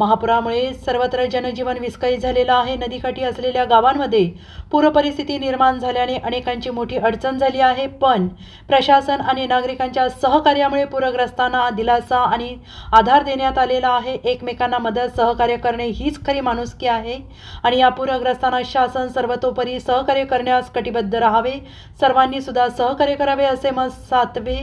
महापुरामुळे सर्वत्र जनजीवन विस्कळीत झालेलं आहे. नदीकाठी असलेल्या गावांमध्ये पूरपरिस्थिती निर्माण झाल्याने अनेकांची मोठी अडचण झाली आहे. पण प्रशासन आणि नागरिकांच्या सहकार्यामुळे पूरग्रस्तांना दिलासा आणि आधार देण्यात आलेला आहे. एकमेकांना मदत सहकार्य करणे हीच खरी माणुसकी आहे आणि या पूरग्रस्तांना शासन सर्वतोपरी सहकार्य करण्यास कटिबद्ध राहावे. सर्वांनी सुद्धा सहकार्य करावे असे मत सातवे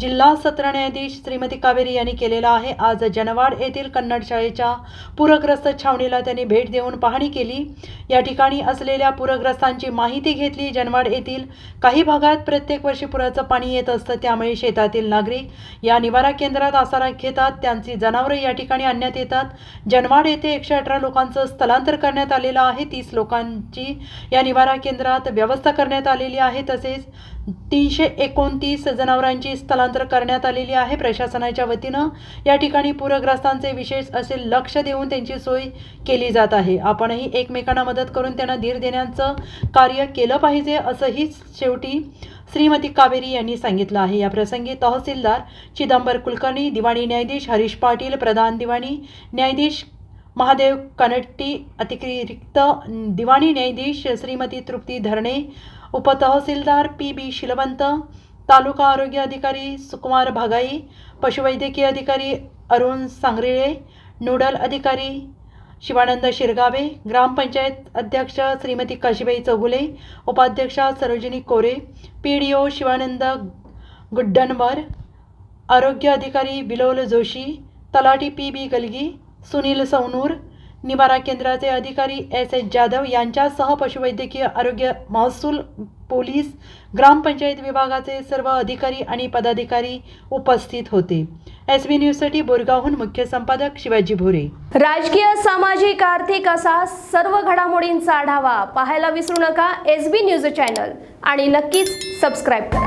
जिल्हा सत्र न्यायाधीश श्रीमती कावेरी यांनी केलेला आहे. आज जनवाड येथील कन्नड शाळेच्या पूरग्रस्त छावणीला त्यांनी भेट देऊन पाहणी केली. या ठिकाणी असलेल्या पूरग्रस्तांची माहिती घेतली. जनवाड येथील काही भागात प्रत्येक वर्षी पुराचं पाणी येत असतं. त्यामुळे शेतातील नागरिक या निवारा केंद्रात आसारा घेतात. त्यांची जनावरे या ठिकाणी आणण्यात येतात. जनवाड येथे एकशे अठरा लोकांचं स्थलांतर करण्यात आलेलं आहे. तीस लोकांची या निवारा केंद्रात व्यवस्था करण्यात आलेली आहे. तसेच तीनशे एकोणतीस जनावरांची स्थलांतर करण्यात आलेली आहे. प्रशासनाच्या वतीनं या ठिकाणी पूरग्रस्तांचे विशेष असे लक्ष देऊन त्यांची सोय केली जात आहे. आपणही एकमेकांना मदत करून त्यांना धीर देण्याचं कार्य केलं पाहिजे असंही शेवटी श्रीमती कावेरी यांनी सांगितलं आहे. या प्रसंगी तहसीलदार चिदंबर कुलकर्णी दिवाणी न्यायाधीश हरीश पाटील प्रधान दिवाणी न्यायाधीश महादेव कनट्टी अतिरिक्त दिवाणी न्यायाधीश श्रीमती तृप्ती धरणे उपतहसीलदार पी बी शिलवंत तालुका आरोग्य अधिकारी सुकुमार भागाई पशुवैद्यकीय अधिकारी अरुण सांगरेळे नोडल अधिकारी शिवानंद शिरगावे ग्रामपंचायत अध्यक्ष श्रीमती काशीबाई चौगुले उपाध्यक्षा Sarojini Kore P D O Shivanand Guddanavar आरोग्य अधिकारी बिलोल जोशी तलाटी पी बी गलगी सुनील सौनूर निवारा केंद्राचे अधिकारी एस एच जाधव यांच्यासह पशुवैद्यकीय आरोग्य महसूल पोलीस ग्रामपंचायत विभागाचे सर्व अधिकारी आणि पदाधिकारी उपस्थित होते. एस बी न्यूजसाठी बोरगावहून मुख्य संपादक शिवाजी भोरे. राजकीय सामाजिक आर्थिक असा सर्व घडामोडींचा आढावा पाहायला विसरू नका एस बी न्यूज चॅनल आणि नक्कीच सबस्क्राईब करा.